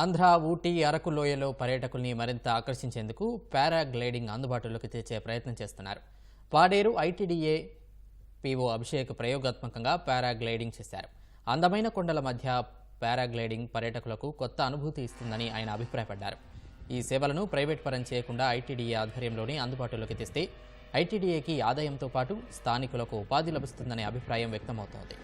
ఆంధ్ర ఊటీ అరకు లోయలో పర్యాటకుల్ని మరింత ఆకర్షించేందుకు పారాగ్లైడింగ్ అందుబాటులోకి తెచ్చే ప్రయత్నం చేస్తున్నారు. పాడేరు ఐటీడీఏ పీఓ అభిషేక్ ప్రయోగాత్మకంగా పారాగ్లైడింగ్ చేశారు. అందమైన కొండల మధ్య పారాగ్లైడింగ్ పర్యాటకులకు కొత్త అనుభూతి ఇస్తుందని ఆయన అభిప్రాయపడ్డారు. ఈ సేవలను ప్రైవేట్ పరం చేయకుండా ఐటీడీఏ ఆధ్వర్యంలోనే అందుబాటులోకి తెస్తే ఐటీడీఏకి ఆదాయంతో పాటు స్థానికులకు ఉపాధి లభిస్తుందనే అభిప్రాయం వ్యక్తమవుతోంది.